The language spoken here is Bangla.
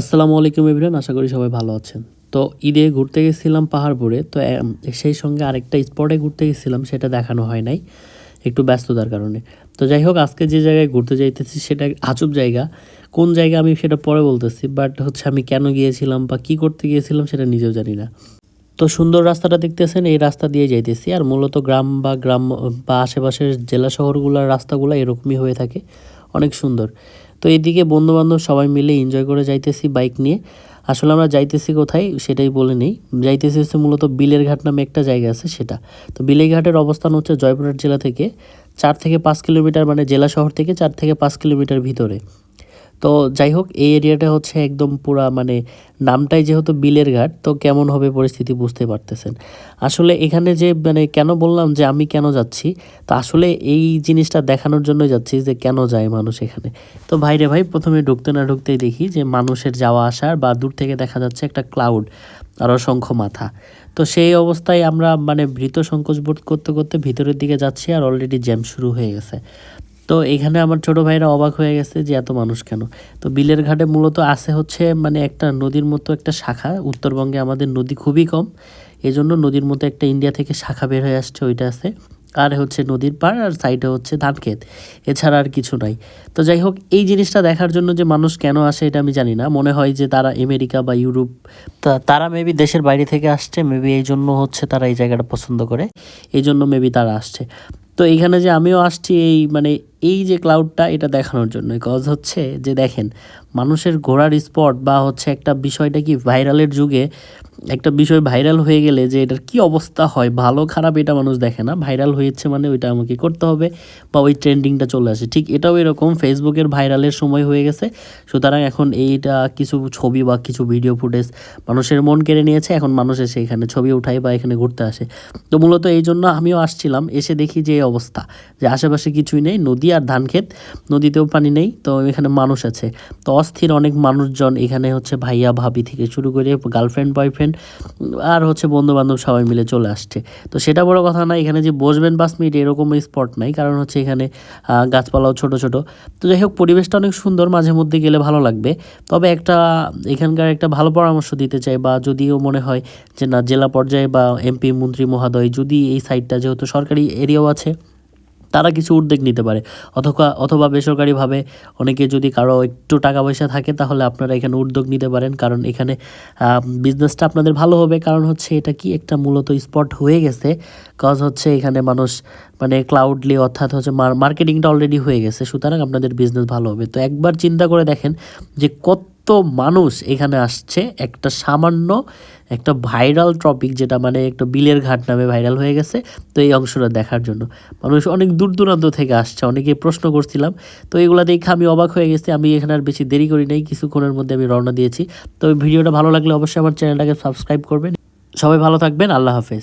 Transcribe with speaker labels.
Speaker 1: আসসালামু আলাইকুম এভরিওয়ান, আশা করি সবাই ভালো আছেন। তো ঈদে ঘুরতে গেছিলাম পাহাড়পুরে, তো সেই সঙ্গে আরেকটা স্পটে ঘুরতে গেছিলাম, সেটা দেখানো হয় নাই, একটু ব্যস্ততার কারণে। তো যাই হোক, আজকে যে জায়গায় ঘুরতে যাইতেছি, সেটা আজব জায়গা। কোন জায়গা আমি সেটা পরে বলতেছি, বাট হচ্ছে আমি কেন গিয়েছিলাম বা কি করতে গিয়েছিলাম সেটা নিজেও জানি না। তো সুন্দর রাস্তাটা দেখতেছেন, এই রাস্তা দিয়ে যাইতেছি, আর মূলত গ্রাম বা গ্রাম বা আশেপাশের জেলা শহরগুলোর রাস্তাগুলো এরকমই হয়ে থাকে, অনেক সুন্দর। তো এদিকে বন্ধুবান্ধব সবাই মিলে এনজয় করে যাইতেছি বাইক নিয়ে। আসলে আমরা যাইতেছি কোথায় সেটাই বলে নেই। যাইতেছি হচ্ছে মূলত বিলের ঘাট নামে একটা জায়গা আছে সেটা। তো বিলের ঘাটের অবস্থান হচ্ছে জয়পুরহাট জেলা থেকে চার থেকে পাঁচ কিলোমিটার মানে জেলা শহর থেকে চার থেকে পাঁচ কিলোমিটার ভিতরে। তো যাই হোক, এই এরিয়াটা হচ্ছে একদম পুরা মানে নামটাই যেহেতু বিলের ঘাট, তো কেমন হবে পরিস্থিতি বুঝতে পারতেছেন। আসলে এখানে যে মানে কেন বললাম যে আমি কেন যাচ্ছি, তো আসলে এই জিনিসটা দেখানোর জন্য যাচ্ছি যে কেন যায় মানুষ এখানে। তো ভাইরে ভাই, প্রথমে ঢুকতে না ঢুকতেই দেখি যে মানুষের যাওয়া আসার বা দূর থেকে দেখা যাচ্ছে একটা ক্লাউড আর অসংখ্য মাথা। তো সেই অবস্থায় আমরা মানে ভীত সংকোচ বোধ করতে করতে ভিতরের দিকে যাচ্ছি আর অলরেডি জ্যাম শুরু হয়ে গেছে। তো এখানে আমার ছোট ভাইরা অবাক হয়ে গেছে যে এত মানুষ কেন? তো বিলের ঘাটে মূলত আছে হচ্ছে মানে একটা নদীর মতো একটা শাখা। উত্তরবঙ্গে আমাদের নদী খুবই কম। এজন্য নদীর মতো একটা ইন্ডিয়া থেকে শাখা বের হয়ে আসছে, ওইটা আছে। আর হচ্ছে নদীর পাড় আর সাইডে হচ্ছে ধান ক্ষেত। এছাড়া আর কিছু নাই। তো যাই হোক, এই জিনিসটা দেখার জন্য যে মানুষ কেন আসে এটা আমি জানি না। মনে হয় যে তারা আমেরিকা বা ইউরোপ তারা মেবি দেশের বাইরে থেকে আসছে মেবি এই জন্য হচ্ছে তারা এই জায়গাটা পছন্দ করে। এই জন্য মেবি তারা আসছে। তো এইখানে যে আমিও আসছি এই মানে এই যে ক্লাউডটা এটা দেখানোর জন্য কজ হচ্ছে যে দেখেন, মানুষের ঘোরার স্পট বা হচ্ছে একটা বিষয়টা কি ভাইরালের যুগে, একটা বিষয় ভাইরাল হয়ে গেলে যে এটার কি অবস্থা হয়, ভালো খারাপ এটা মানুষ দেখে না। ভাইরাল হয়েছে মানে ওইটা আমাকে করতে হবে বা ওই ট্রেন্ডিংটা চলে আসে। ঠিক এটাও এরকম ফেসবুকের ভাইরালের সময় হয়ে গেছে। সুতরাং এখন এইটা কিছু ছবি বা কিছু ভিডিও ফুটেজ মানুষের মন কেড়ে নিয়েছে, এখন মানুষ এসে এখানে ছবি উঠায় বা এখানে ঘুরতে আসে। তো মূলত এই জন্য আমিও আসছিলাম, এসে দেখি যে অবস্থা। যে আশেপাশে কিছুই নেই, নদী আর ধান ক্ষেত, নদীতেও পানি নেই, তো এখানে মানুষ আছে। তো অস্থির অনেক মানুষজন এখানে হচ্ছে ভাইয়া, ভাবি থেকে শুরু করে গার্লফ্রেন্ড বয়ফ্রেন্ড আর হচ্ছে বন্ধু বান্ধব সবাই মিলে চলে আসছে। তো সেটা বড় কথা না, এখানে যে বসবেন পাঁচ মিনিট এরকম স্পট নাই, কারণ হচ্ছে এখানে গাছপালাও ছোট ছোট। তো যাই হোক, পরিবেশটা অনেক সুন্দর, মাঝে মধ্যে গেলে ভালো লাগবে। তবে একটা, এখানকার একটা ভালো পরামর্শ দিতে চাই বা যদিও মনে হয় যে না, জেলা পর্যায়ে বা এমপি মন্ত্রী, মহোদয় যদি এই সাইডটা যেহেতু সরকারি এরিয়াও আছে তারা কিছু উদ্যোগ নিতে পারে। অথবা অথবা বেসরকারিভাবে অনেকে যদি কারও একটু টাকা পয়সা থাকে, তাহলে আপনারা এখানে উদ্যোগ নিতে পারেন। কারণ এখানে বিজনেসটা আপনাদের ভালো হবে। কারণ হচ্ছে এটা কি একটা মূলত স্পট হয়ে গেছে। কজ হচ্ছে এখানে মানুষ মানে ক্লাউডলি অর্থাৎ হচ্ছে মার্কেটিংটা অলরেডি হয়ে গেছে। সুতরাং আপনাদের বিজনেস ভালো হবে। তো একবার চিন্তা করে দেখেন যে কত মানুষ এখানে আসছে। একটা সামান্য, একটা ভাইরাল টপিক যেটা মানে একটা বিলের ঘাট নামে ভাইরাল হয়ে গেছে। তো এই অংশটা দেখার জন্য। মানুষ অনেক দূর দূরান্ত থেকে আসছে অনেকে প্রশ্ন করছিলাম। তো এগুলো দেখে আমি অবাক হয়ে গেছি। আমি এখানে আর বেশি দেরি করি নাই, কিছুক্ষণের মধ্যে আমি রওনা দিয়েছি। তো ভিডিওটা ভালো লাগলে অবশ্যই আমার চ্যানেলটাকে সাবস্ক্রাইব করবেন। সবাই ভালো থাকবেন, আল্লাহ হাফেজ।